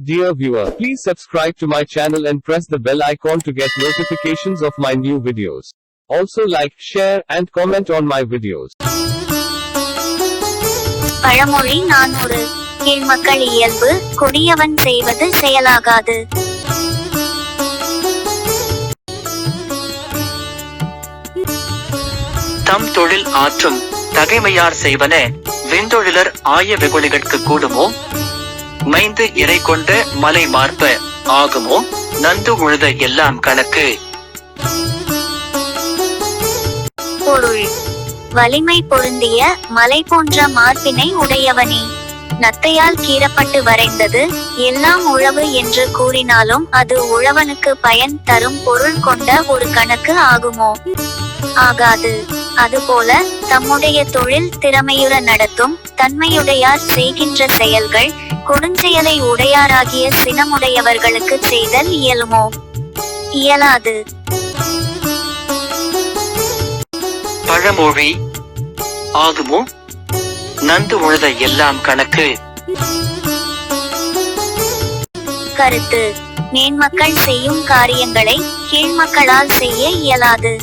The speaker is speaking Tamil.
Dear viewer, please subscribe to my channel and press the bell icon to get notifications of my new videos. Also like, share, and comment on my videos. பழமொழி நானூறு கீழ்மக்கள் இயல்பு கொடியவன் செய்வது செயலாகாது தம் தொழில் ஆற்றும் தகைமையார் செய்வன வெந்தொழிலர் ஆய வெகுளிகட்கு கூடுமோ மைந்து இறை கொண்ட மலை மார்ப ஆகுமோ? நந்து உழுத எல்லாம் கணக்கு. பொருள். வலிமை பொருந்திய மலை போன்ற மார்பினை உடையவனே. நத்தையால் கீறப்பட்டு வரைந்தது எல்லாம் உழவு என்று கூறினாலும் அது உழவனுக்கு பயன் தரும் பொருள் கொண்ட ஒரு கணக்கு ஆகுமோ? ஆகாது. அதுபோல தம்முடைய தொழில் திறமையுற நடத்தும் தன்மையுடையார் செய்கின்ற செயல்கள் கொடுஞ்செயலை உடையாராகிய சினமுடையவர்களுக்கு செய்தல் இயலுமோ? இயலாது. பழமொழி ஆகுமோ? நந்து உழுத எல்லாம் கணக்கு. கருத்து மேன்மக்கள் செய்யும் காரியங்களை கீழ்மக்களால் செய்ய இயலாது.